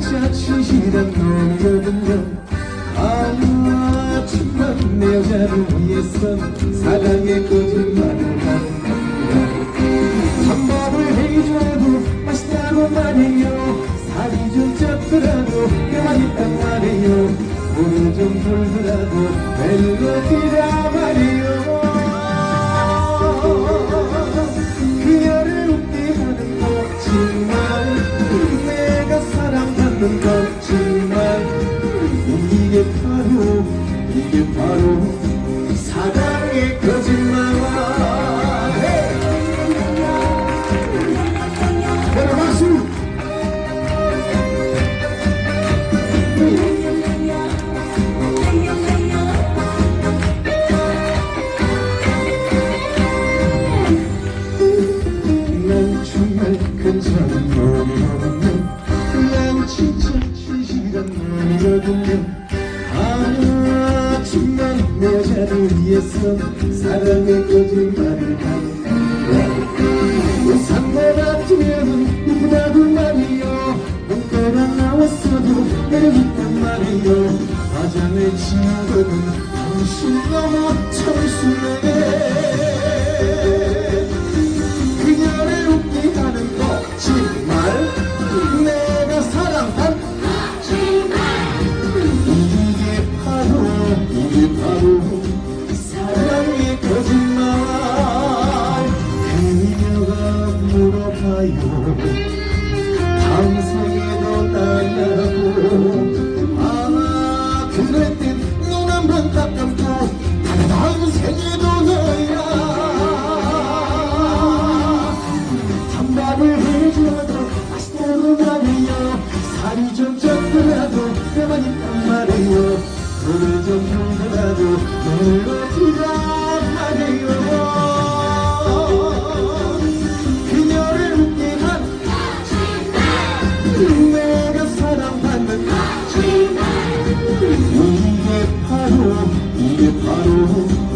자취시란 노래는요 아무렇지만 내 여자를 위해선 사랑의 거짓말을 합니다 참밥을 해줘도 맛있다고 말해요 살이 좀 쪘더라도 가만있단 말이에요 물좀 불더라도 멜로디라 말이에요 사랑받는 거짓말 이게 바로 이게 바로 위해서 사랑의 거짓말을 하는 거야 산모 같으면 이쁘다고 말이요. 눈가가 나왔어도 매력있단 말이요. 화장을 지우거든 당신 너무 청순해 뼈만 있단 말해요. 손을 좀 들더라도 멜로디라 말해요. 그녀를 한 내가 사랑받는 이게 바로 이게 바로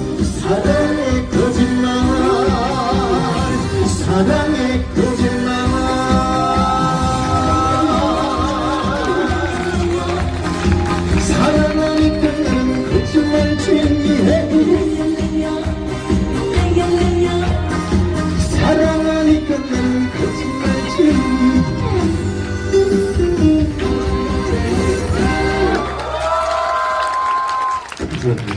Спасибо.